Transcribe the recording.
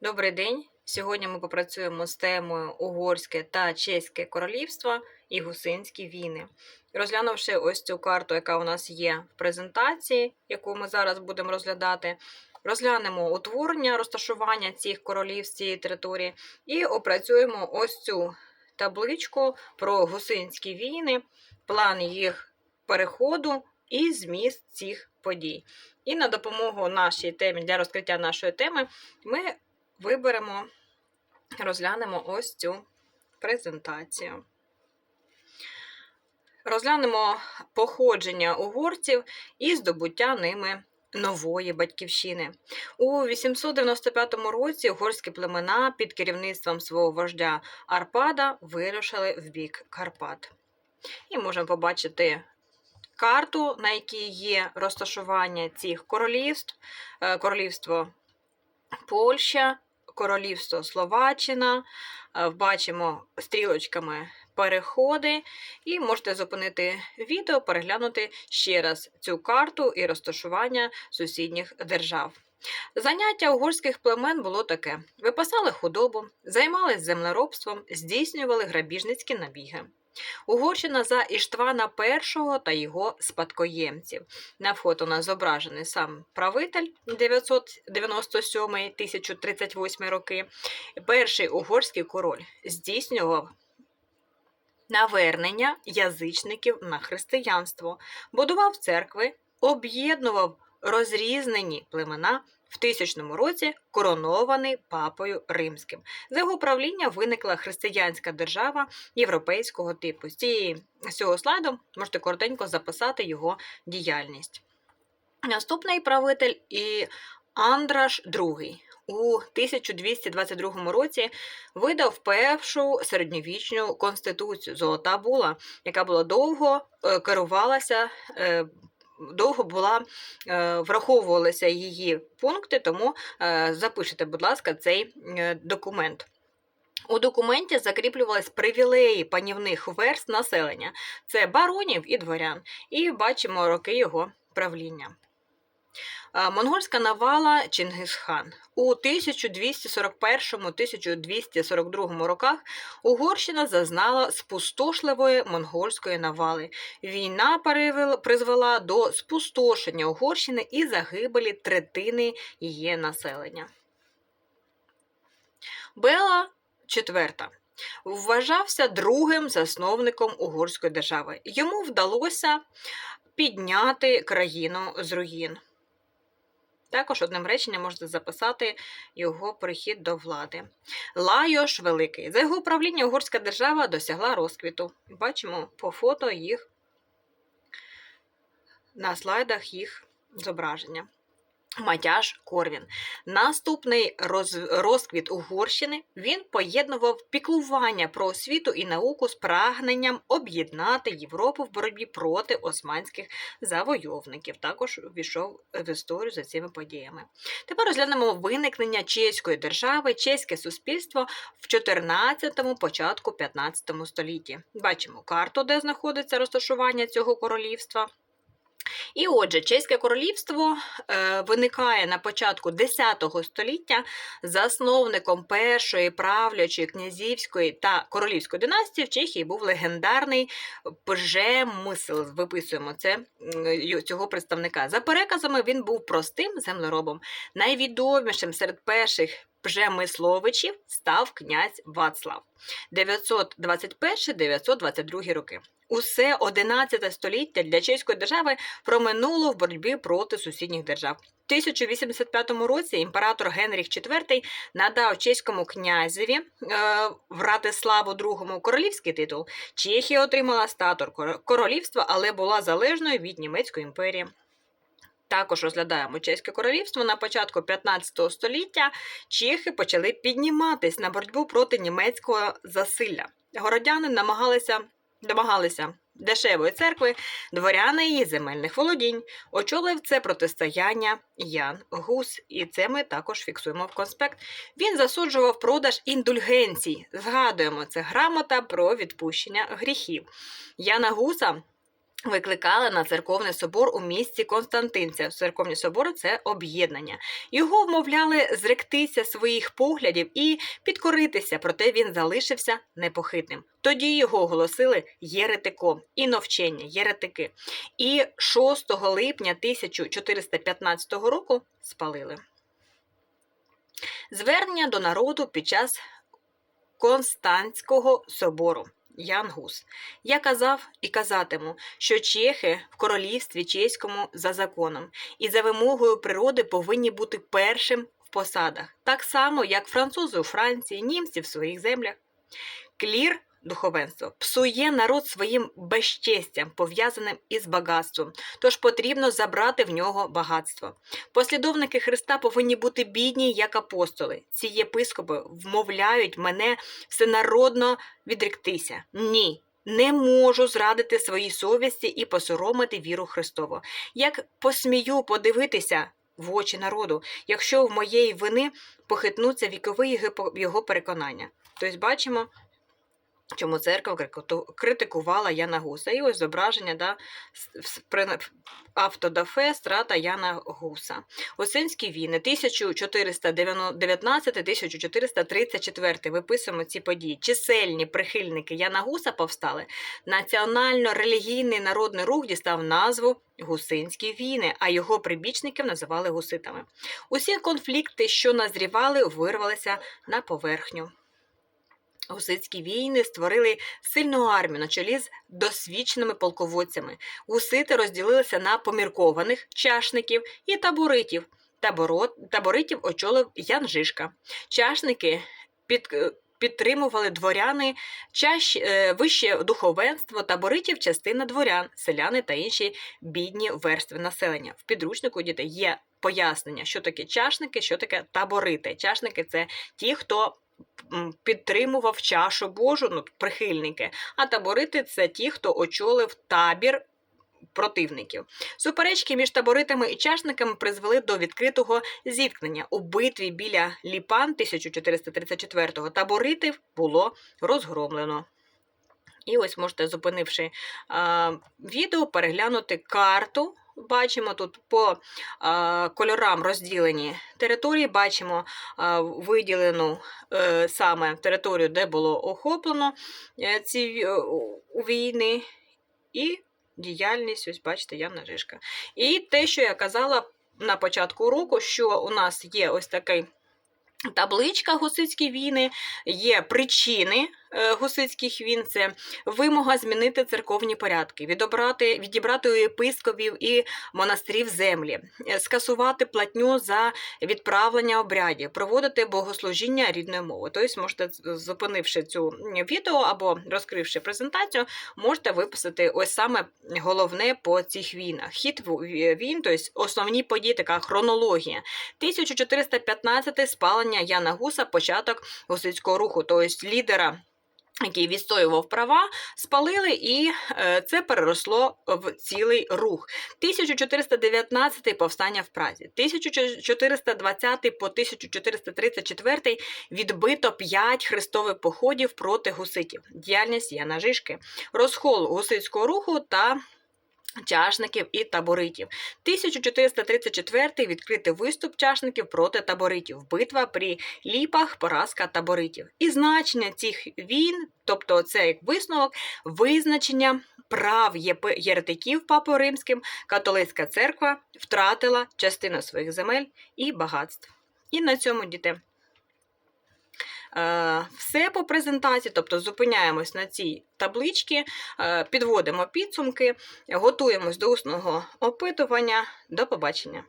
Добрий день. Сьогодні ми попрацюємо з темою Угорське та Чеське королівство і гусинські війни. Розглянувши ось цю карту, яка у нас є в презентації, яку ми зараз будемо розглядати, розглянемо утворення, розташування цих королівств цієї території і опрацюємо ось цю табличку про гусинські війни, план їх переходу і зміст цих подій. І на допомогу нашій темі для розкриття нашої теми ми виберемо, розглянемо ось цю презентацію. Розглянемо походження угорців і здобуття ними нової батьківщини. У 895 році угорські племена під керівництвом свого вождя Арпада вирушили в бік Карпат. І можемо побачити карту, на якій є розташування цих королівств, Е, королівство Польща, Королівство Словаччина. Е, Бачимо стрілочками переходи, і можете зупинити відео, переглянути ще раз цю карту і розташування сусідніх держав. Заняття угорських племен було таке: випасали худобу, займались землеробством, здійснювали грабіжницькі набіги. Угорщина за Іштвана І та його спадкоємців. На фото у нас зображений сам правитель 997-1038 роки. Перший угорський король здійснював навернення язичників на християнство, будував церкви, об'єднував розрізнені племена. В тисячному році коронований папою римським. За його правління виникла християнська держава європейського типу. З цього слайду можете коротенько записати його діяльність. Наступний правитель і Андраш II у 1222 році видав першу середньовічну конституцію Золота була, яка була довго е, керувалася. Довго була е, враховувалися її пункти, тому е, запишете, будь ласка, цей е, документ. У документі закріплювались привілеї панівних верст населення це баронів і дворян, і бачимо роки його правління. Монгольська навала Чингисхан. У 1241-1242 роках Угорщина зазнала спустошливої монгольської навали. Війна призвела до спустошення Угорщини і загибелі третини її населення. Бела IV вважався другим засновником угорської держави. Йому вдалося підняти країну з руїн. Також одним реченням можете записати його прихід до влади. Лайош Великий. За його правління угорська держава досягла розквіту. Бачимо по фото їх на слайдах їх зображення. Матяж Корвін. Наступний роз... розквіт Угорщини він поєднував піклування про освіту і науку з прагненням об'єднати Європу в боротьбі проти османських завойовників. Також ввійшов в історію за цими подіями. Тепер розглянемо виникнення чеської держави, чеське суспільство в 14-му, початку 15 столітті. Бачимо карту, де знаходиться розташування цього королівства. І отже, Чеське королівство е, виникає на початку X століття засновником першої правлячої князівської та королівської династії в Чехії був легендарний Пжемисл. Виписуємо це цього представника. За переказами, він був простим землеробом. Найвідомішим серед перших Пжемисловичів став князь Вацлав 921-922 роки. Усе 11 століття для чеської держави проминуло в боротьбі проти сусідніх держав. В 1085 році імператор Генріх IV надав чеському князеві е, Вратиславу II королівський титул. Чехія отримала статус королівства, але була залежною від Німецької імперії. Також розглядаємо Чеське королівство на початку 15 століття. Чехи почали підніматись на боротьбу проти німецького засилля. Городяни намагалися домагалися дешевої церкви, дворяни її земельних володінь. Очолив це протистояння Ян Гус, і це ми також фіксуємо в конспект. Він засуджував продаж індульгенцій. Згадуємо, це грамота про відпущення гріхів. Яна Гуса Викликали на церковний собор у місті Константинця. Церковні собори це об'єднання. Його вмовляли зректися своїх поглядів і підкоритися, проте він залишився непохитним. Тоді його оголосили єретиком і навчення єретики. І 6 липня 1415 року спалили. Звернення до народу під час Константського собору. Ян Гус. Я казав і казатиму, що чехи в королівстві чеському за законом і за вимогою природи повинні бути першим в посадах, так само, як французи у Франції, німці в своїх землях. Клір духовенство псує народ своїм безчестям, пов'язаним із багатством, тож потрібно забрати в нього багатство. Послідовники Христа повинні бути бідні, як апостоли. Ці єпископи вмовляють мене всенародно відректися. Ні. Не можу зрадити своїй совісті і посоромити віру Христову. Як посмію подивитися в очі народу, якщо в моєї вини похитнуться вікові його переконання. Тобто, бачимо, чому церква критикувала Яна Гуса. І ось зображення да, автодафе страта Яна Гуса. Осинські війни 1419-1434. Виписуємо ці події. Чисельні прихильники Яна Гуса повстали. Національно-релігійний народний рух дістав назву Гусинські війни, а його прибічників називали гуситами. Усі конфлікти, що назрівали, вирвалися на поверхню. Гусицькі війни створили сильну армію на чолі з досвідченими полководцями. Гусити розділилися на поміркованих чашників і таборитів. Таборо- Таборитів очолив Ян Жишка. Чашники під, підтримували дворяни, чащ, е, вище духовенство, таборитів частина дворян, селяни та інші бідні верстви населення. В підручнику діти є пояснення, що таке чашники, що таке таборити. Чашники це ті, хто підтримував чашу Божу, ну, прихильники, а таборити це ті, хто очолив табір противників. Суперечки між таборитами і чашниками призвели до відкритого зіткнення. У битві біля Ліпан 1434-го таборитів було розгромлено. І ось можете, зупинивши а, відео, переглянути карту. Бачимо тут по кольорам розділені території, бачимо виділену е, саме територію, де було охоплено е, ці у війни, і діяльність, ось бачите, Яна Жишка. І те, що я казала на початку року, що у нас є ось такий. Табличка гусицькі війни, є причини е, гусицьких війн, це вимога змінити церковні порядки, відобрати, відібрати у єпископів і монастирів землі, е, скасувати платню за відправлення обрядів, проводити богослужіння рідною мовою. Тобто, можете, зупинивши цю відео або розкривши презентацію, можете виписати ось саме головне по цих війнах. Хід війн, тобто основні події, така хронологія. 1415 спалення Яна Гуса, початок гусицького руху, тобто лідера. Який відстоював права, спалили, і е, це переросло в цілий рух. 1419 повстання в Празі, 1420 по 1434 відбито 5 хрестових походів проти гуситів. Діяльність Яна Жишки, розхол гусицького руху та чашників і таборитів. 1434 відкритий виступ чашників проти таборитів. Битва при ліпах, поразка таборитів. І значення цих війн, тобто це як висновок, визначення прав єретиків Папою Римським, католицька церква втратила частину своїх земель і багатств. І на цьому діти. Е, Все по презентації, тобто зупиняємось на цій табличці, е, підводимо підсумки, готуємось до усного опитування. До побачення!